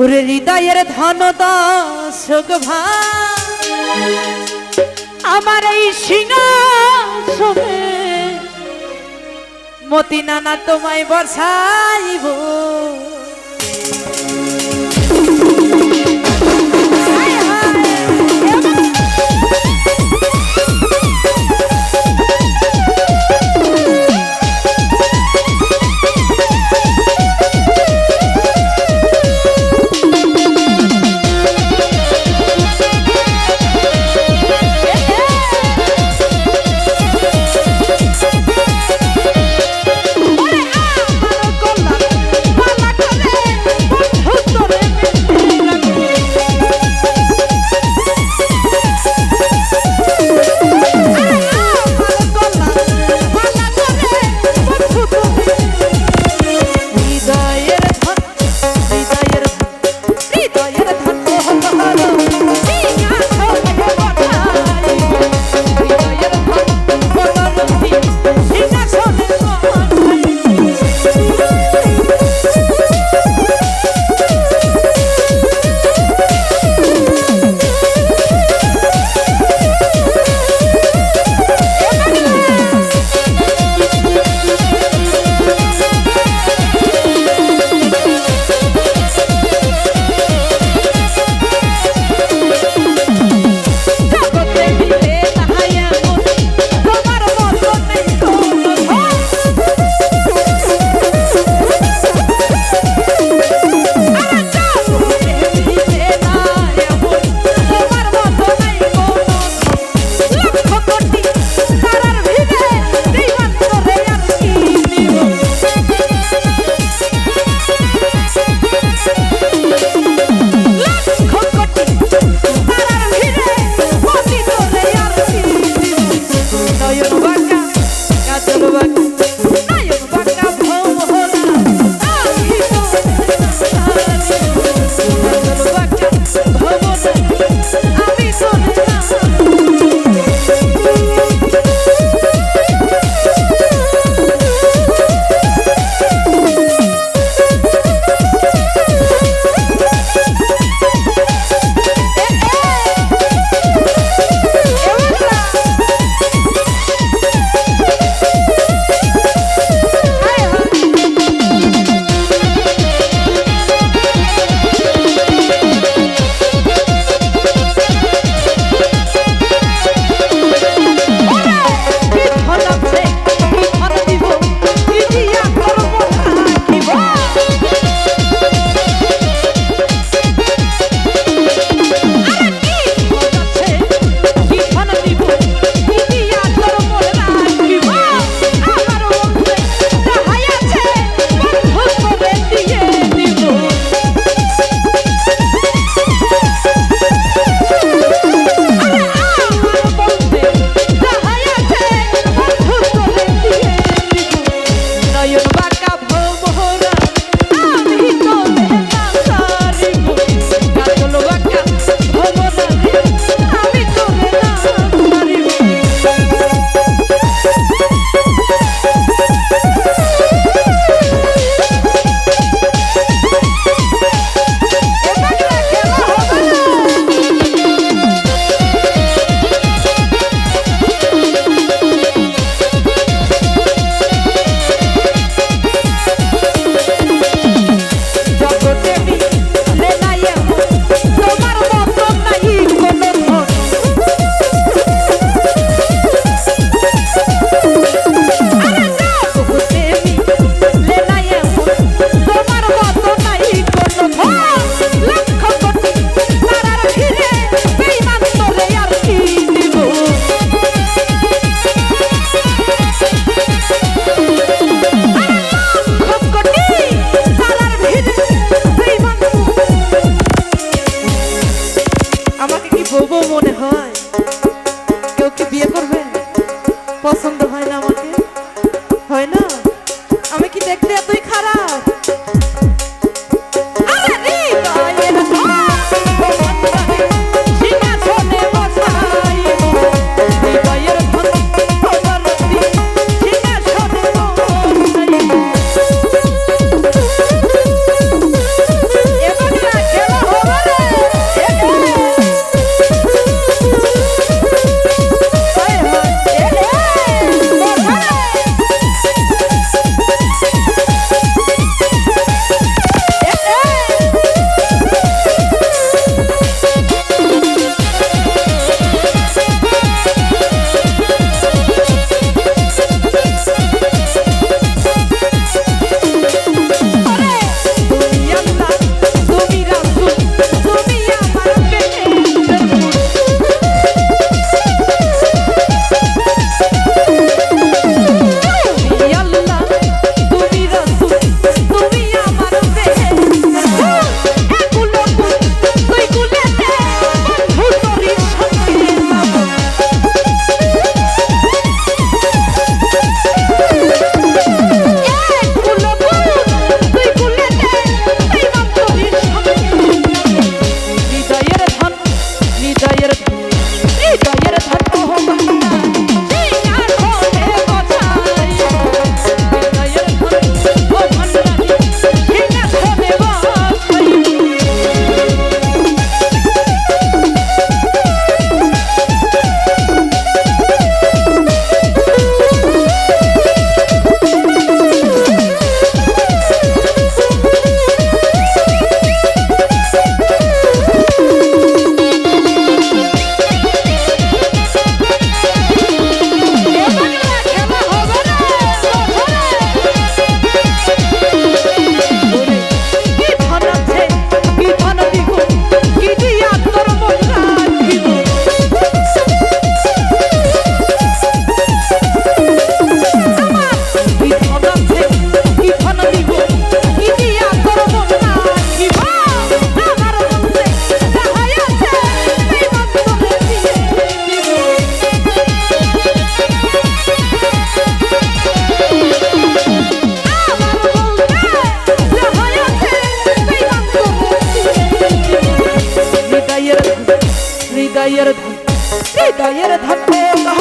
ওরে হৃদয়ের ধন দশক আমার এই সিংহাসনে মতি নানা তোমায় বসাইব। বোবো মনে হয়। হৃদয়ের ধন হৃদয়ের